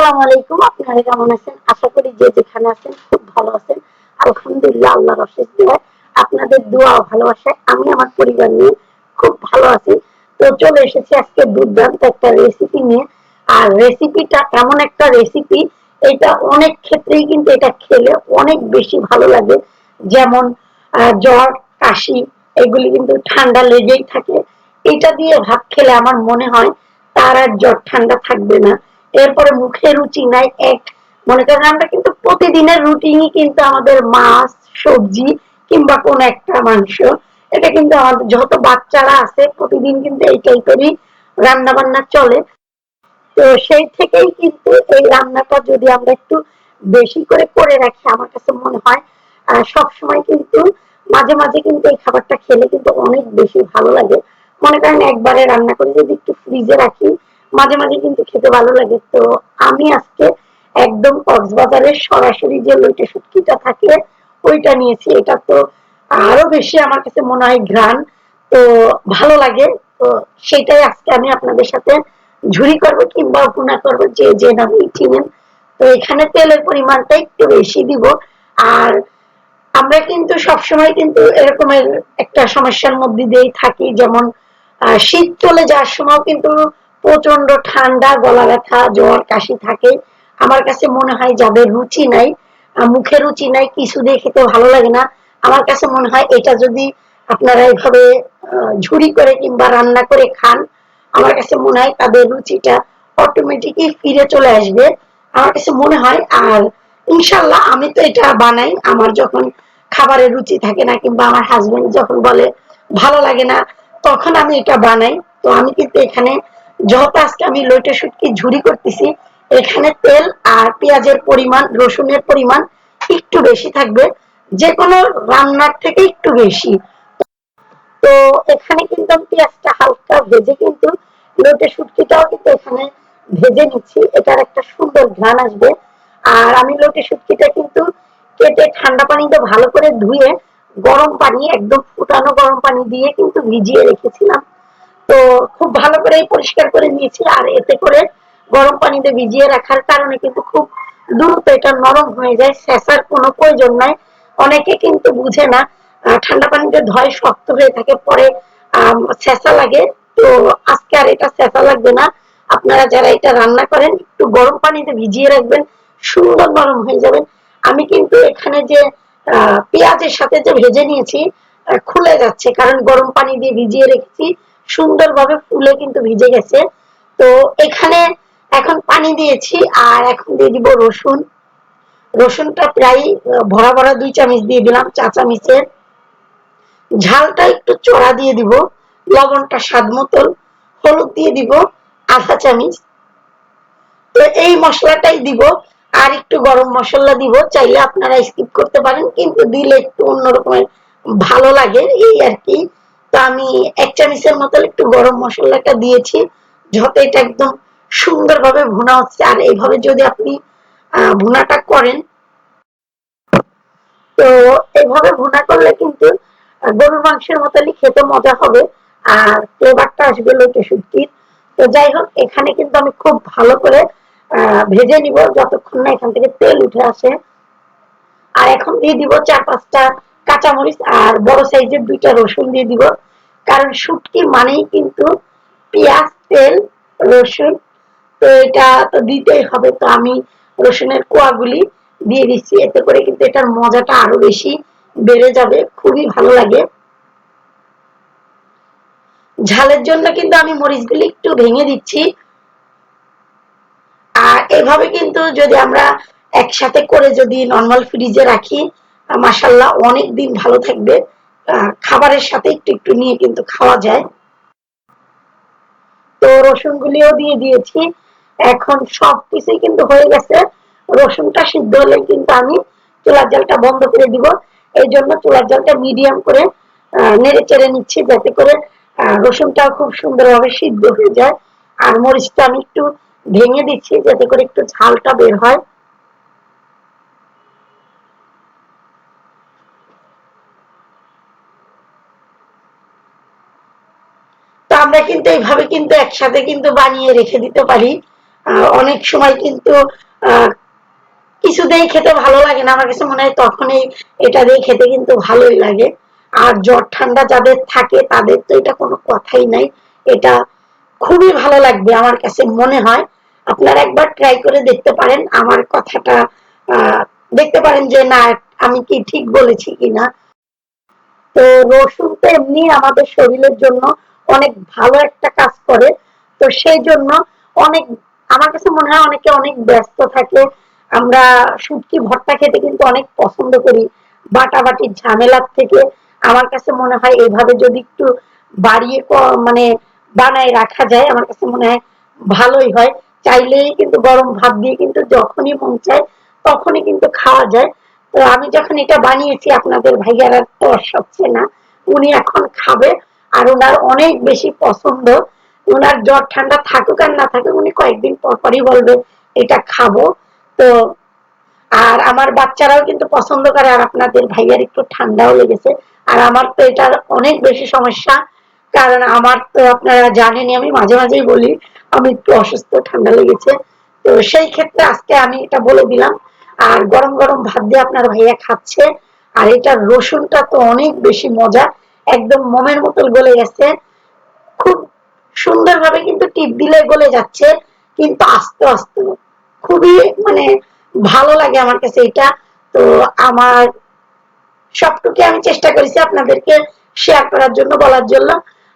আসসালামু আলাইকুম। আপনারা কেমন আছেন? আশা করি যে যেখানে আছেন খুব ভালো আছেন। আলহামদুলিল্লাহ আল্লাহর অশেষ আপনাদের দোয়া ভালোবাসায় আমি আমার পরিবার নিয়ে খুব ভালো আছি। তো চলে এসেছি আজকে দুর্দান্ত একটা রেসিপি নিয়ে। আর রেসিপিটা এমন একটা রেসিপি এটা অনেক ক্ষেত্রেই কিন্তু এটা খেলে অনেক বেশি ভালো লাগে। যেমন জ্বর, কাশি, এগুলি কিন্তু ঠান্ডা লেগেই থাকে। এটা দিয়ে ভাত খেলে আমার মনে হয় তার আর জ্বর ঠান্ডা থাকবে না। এরপরে মুখে রুচি নাই, এক। মনে করেন আমরা কিন্তু প্রতিদিনের রুটিনই কিন্তু আমাদের মাছ, সবজি কিংবা কোন একটা মাংস, এটা কিন্তু আমাদের যত বাচ্চারা আছে প্রতিদিন কিন্তু এই টাইপেরই রান্না বান্না চলে। তো সেই থেকেই কিন্তু এই রান্নাটা যদি আমরা একটু বেশি করে করে রাখি, আমার কাছে মনে হয় সব সময় কিন্তু মাঝে মাঝে কিন্তু এই খাবারটা খেলে কিন্তু অনেক বেশি ভালো লাগে। মনে করেন একবারে রান্না করে যদি একটু ফ্রিজে রাখি মাঝে মাঝে কিন্তু খেতে ভালো লাগে। তো আমি আজকে একদম কক্সবাজারের সরাসরি যে লইটে শুটকিটা থাকে, ওইটা নিয়েছি। এটা তো আরও বেশি আমার কাছে মনে হয় ঘ্রাণ। তো ভালো লাগে। তো সেটাই আজকে আমি আপনাদের সাথে ঝুরি করব কিংবা ভুনা করব, যে যে নামে চিনেন তো এখানে তেলের পরিমাণটা একটু বেশি দিব। আর আমরা কিন্তু সবসময় কিন্তু এরকমের একটা সমস্যার মধ্যে দিয়েই থাকি। যেমন শীত চলে যাওয়ার সময় কিন্তু প্রচণ্ড ঠান্ডা গলা ব্যথা জ্বর কাশি থাকে। আমার কাছে মনে হয় যাদের রুচি নাই মুখে রুচি নাই কিছু দিয়ে খেতে ভালো লাগে না আমার কাছে মনে হয় এটা যদি আপনারা এইভাবে আহ, ঝুরি করে কিংবা রান্না করে খান আমার কাছে মনে হয় তাদের রুচিটা অটোমেটিকই ফিরে চলে আসবে। আমার কাছে মনে হয় আর ইনশাল্লাহ আমি তো এটা বানাই আমার যখন খাবারের রুচি থাকে না কিংবা আমার হাজবেন্ড যখন বলে ভালো লাগে না তখন আমি এটা বানাই। তো আমি কিন্তু এখানে যত আজকে আমি লইটে শুটকি ঝুরি করতেছি, এখানে তেল আর পেঁয়াজের পরিমাণ, রসুনের পরিমাণ একটু বেশি থাকবে যে কোনো রান্নার থেকে একটু বেশি। তো এখানে কিন্তু আমি পেঁয়াজটা হালকা ভেজে কিন্তু লোটে শুটকিটাও কিন্তু এখানে ভেজে নিচ্ছি, এটার একটা সুন্দর ঘ্রাণ আসবে। আর আমি লোটে শুটকিটা কিন্তু কেটে ঠান্ডা পানিতে ভালো করে ধুয়ে গরম পানি, একদম ফুটানো গরম পানি দিয়ে কিন্তু ভিজিয়ে রেখেছিলাম। তো খুব ভালো করে পরিষ্কার করে নিয়েছি, আর এতে করে গরম পানিতে ভিজিয়ে রাখার কারণে কিন্তু খুব দ্রুত এটা নরম হয়ে যায় শেষার কোনো প্রয়োজন নাই। অনেকে কিন্তু বুঝে না ঠান্ডা পানিতে ধয় শক্ত হয়ে থাকে, পরে শেষা লাগে। তো আজকে আর এটা শেষা লাগবে না। আপনারা যারা এটা রান্না করেন, একটু গরম পানিতে ভিজিয়ে রাখবেন, সুন্দর নরম হয়ে যাবেন আমি কিন্তু এখানে যে পেঁয়াজের সাথে যে ভেজে নিয়েছি খুলে যাচ্ছে, কারণ গরম পানি দিয়ে ভিজিয়ে রেখেছি। সুন্দরভাবে ফুলে কিন্তু ভিজে গেছে। তো এখানে এখন পানি দিয়েছি আর এখন দিয়ে দিব রসুন। রসুনটা প্রায় ভরা ভরা দুই চামচ দিয়ে দিলাম, চা চামচের। ঝালটা একটু চড়া দিয়ে দিব, লবণটা স্বাদ মতন হলুদ দিয়ে দিব, আধা চামচ। তো এই মশলাটাই দিব, আর একটু গরম মশলা দিব, চাইলে আপনারা স্কিপ করতে পারেন, কিন্তু দিলে একটু অন্যরকমের ভালো লাগে, এই আর কি। আমি এক চামচের মতো একটু গরম মশলাটা দিয়েছি, যত এটা একদম সুন্দরভাবে ভুনা হচ্ছে। আর এইভাবে যদি আপনি ভুনাটা করেন, তো এইভাবে ভুনা করলে কিন্তু গরুর মাংসের মতনই খেতে মজা হবে। আর ফ্লেভারটা আসবে লোটে শুটকির তো যাই হোক, এখানে কিন্তু আমি খুব ভালো করে ভেজে নিব যতক্ষণ না এখান থেকে তেল উঠে আসে। আর এখন দিয়ে দিব চার পাঁচটা কাঁচামরিচ আর বড় সাইজের দুইটা রসুন দিয়ে দিব। কারণ শুটকি মানেই কিন্তু পেঁয়াজ, তেল, রসুন। তো এটা তো দিতেই হবে। তো আমি রসুনের কোয়াগুলি দিয়ে দিচ্ছি। এতে করে কিন্তু এটার মজাটা আরও বেশি বেড়ে যাবে। খুবই ভালো লাগে। ঝালের জন্য কিন্তু আমি মরিচগুলি একটু ভেঙে দিচ্ছি। আর এভাবে কিন্তু যদি আমরা একসাথে করে যদি নর্মাল ফ্রিজে রাখি মাসাল্লাহ অনেক দিন ভালো থাকবে। খাবারের সাথে একটু একটু নিয়ে কিন্তু খাওয়া যায়। তো রসুন গুলিও দিয়ে দিয়েছি। এখন সব কিছুই কিন্তু হয়ে গেছে। রসুনটা সিদ্ধ হলে কিন্তু আমি চুলার জলটা বন্ধ করে দিব। এই জন্য চুলার জলটা মিডিয়াম করে নেড়ে চেড়ে নিচ্ছি যাতে করে রসুনটাও খুব সুন্দরভাবে সিদ্ধ হয়ে যায়। আর মরিচটা আমি একটু ভেঙে দিচ্ছি যাতে করে একটু ঝালটা বের হয়। আমরা কিন্তু এইভাবে কিন্তু একসাথে কিন্তু বানিয়ে রেখে দিতে পারি। অনেক সময় কিন্তু কিছুতেই খেতে ভালো লাগে না। আমার কাছে মনে হয় তখনই এটা দিয়ে খেতে কিন্তু ভালোই লাগে। আর জ্বর ঠান্ডা যাদের থাকে, তাদের তো এটা কোনো কথাই নাই। এটা খুবই ভালো লাগবে আমার কাছে মনে হয়। আপনারা একবার ট্রাই করে দেখতে পারেন। আমার কথাটা দেখতে পারেন যে না, আমি কি ঠিক বলেছি কিনা। তো রসুন তো এমনি আমাদের শরীরের জন্য অনেক ভালো একটা কাজ করে। তো সেই জন্য অনেক, আমার কাছে মনে হয় অনেকে অনেক ব্যস্ত থাকে। আমরা শুটকি ভর্তা খেতে কিন্তু অনেক পছন্দ করি। বাটাবাটির ঝামেলার থেকে আমার কাছে মনে হয় এইভাবে যদি একটু বাড়িয়ে মানে বানায় রাখা যায়, আমার কাছে মনে হয় ভালোই হয়। চাইলেই কিন্তু গরম ভাত দিয়ে কিন্তু যখনই মন চায় তখনই কিন্তু খাওয়া যায়। তো আমি যখন এটা বানিয়েছি, আপনাদের ভাইয়ার তর হচ্ছে না, উনি এখন খাবে। আর ওনার অনেক বেশি পছন্দ। ওনার জ্বর ঠান্ডা থাকুক আর না থাকুক, উনি কয়েকদিন পর পরই বলবে, এটা খাব। তো, আর আমার বাচ্চারাও কিন্তু পছন্দ করে, আর আপনাদের ভাইয়ার একটু ঠান্ডাও লেগেছে। আর আমার তো এটার অনেক বেশি সমস্যা, কারণ আমার তো আপনারা জানেনই, আমি মাঝে মাঝেই বলি, আমি একটু অসুস্থ, ঠান্ডা লেগেছে। তো সেই ক্ষেত্রে আজকে আমি এটা বলে দিলাম। আর গরম গরম ভাত দিয়ে আপনার ভাইয়া খাচ্ছে। আর এটা রসুনটা তো অনেক বেশি মজা। একদম মোমের মতন গলে গেছে। খুব সুন্দরভাবে কিন্তু টিপ দিলে গলে যাচ্ছে, কিন্তু আস্তে আস্তে। খুবই মানে ভালো লাগে আমার কাছে এটা। তো আমার সবটুকু আমি চেষ্টা করেছি আপনাদেরকে শেয়ার করার জন্য, বলার জন্য।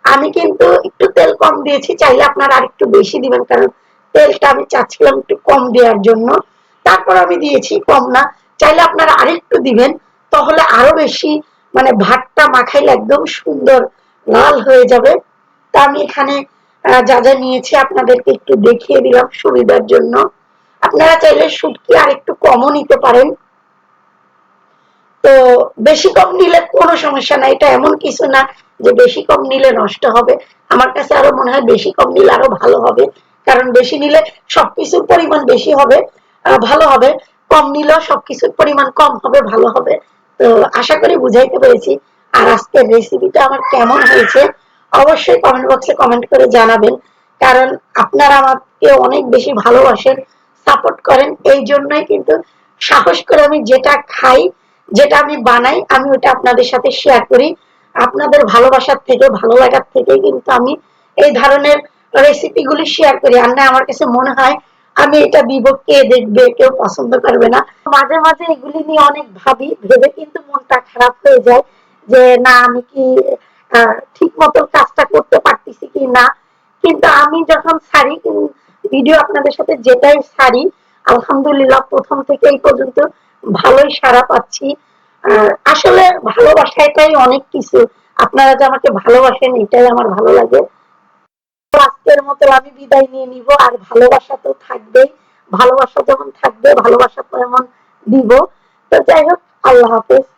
আমি কিন্তু একটু তেল কম দিয়েছি, চাইলে আপনারা আরেকটু বেশি দিবেন, কারণ তেলটা আমি চাচ্ছিলাম একটু কম দেওয়ার জন্য। তারপর আমি দিয়েছি কম না, চাইলে আপনারা আরেকটু দিবেন, তাহলে আরও বেশি মানে ভাতটা মাখাইলে একদম সুন্দর লাল হয়ে যাবে। তা আমি এখানে যা যা নিয়েছি আপনাদেরকে একটু দেখিয়ে দিলাম সুবিধার জন্য। আপনারা চাইলে শুটকি আর একটু কমও নিতে পারেন। তো বেশি কম নিলে কোনো সমস্যা নাই, এটা এমন কিছু না যে বেশি কম নিলে নষ্ট হবে। আমার কাছে আরও মনে হয় বেশি কম নিলে আরও ভালো হবে, কারণ বেশি নিলে সবকিছুর পরিমাণ বেশি হবে ভালো হবে। কম নিলেও সবকিছুর পরিমাণ কম হবে, ভালো হবে। তো আশা করি বুঝাইতে পেরেছি। আর আজকের রেসিপিটা আমার কেমন হয়েছে, অবশ্যই কমেন্ট বক্সে কমেন্ট করে জানাবেন। কারণ আপনারা আমাকে অনেক বেশি ভালোবাসেন সাপোর্ট করেন, এই জন্যই কিন্তু সাহস করে আমি যেটা খাই, যেটা আমি বানাই, আমি ওটা আপনাদের সাথে শেয়ার করি। আপনাদের ভালোবাসার থেকে, ভালো লাগার থেকে কিন্তু আমি এই ধরনের রেসিপি গুলি শেয়ার করি। আর না, আমার কাছে মনে হয় আমি এটা কে দেখবে কেউ পছন্দ করবে না। মাঝে মাঝে এগুলি নিয়ে অনেক ভাবি, ভেবে কিন্তু মনটা খারাপ হয়ে যায় যে, না, আমি কি ঠিক মতো কাজটা করতে পারতেছি কি না? কিন্তু আমি যখন ছাড়ি ভিডিও আপনাদের সাথে যেটাই ছাড়ি আলহামদুলিল্লাহ প্রথম থেকে এই পর্যন্ত ভালোই সাড়া পাচ্ছি। আসলে ভালোবাসা এটাই অনেক কিছু। আপনারা যে আমাকে ভালোবাসেন, এটাই আমার ভালো লাগে। আজকের মতো আমি বিদায় নিয়ে নিব। আর ভালোবাসা তো থাকবেই। ভালোবাসা যেমন থাকবে, ভালোবাসা তো এমন দিব। তো যাই হোক, আল্লাহ হাফেজ।